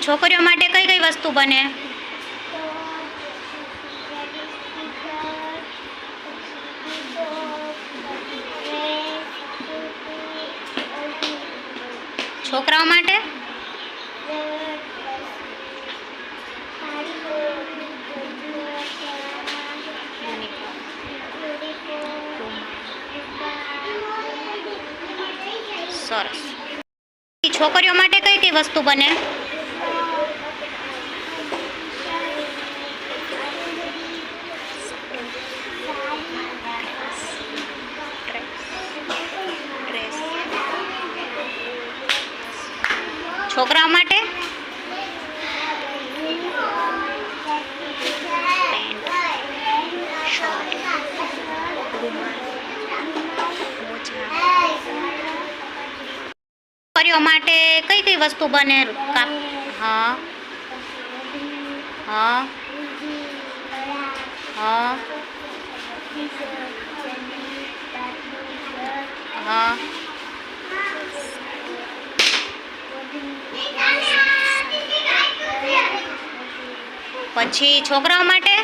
છોકરીઓ માટે કઈ કઈ વસ્તુ બને છોકરાઓ માટે હાડી બોલ બોલ ચા માં નીકો છોડીપો સરસ છોકરીઓ માટે કઈ કઈ વસ્તુ બને છોકરા માટે છોકરીઓ માટે કઈ કઈ વસ્તુ બને કાપ હા હા હા હા પછી છોકરાઓ માટે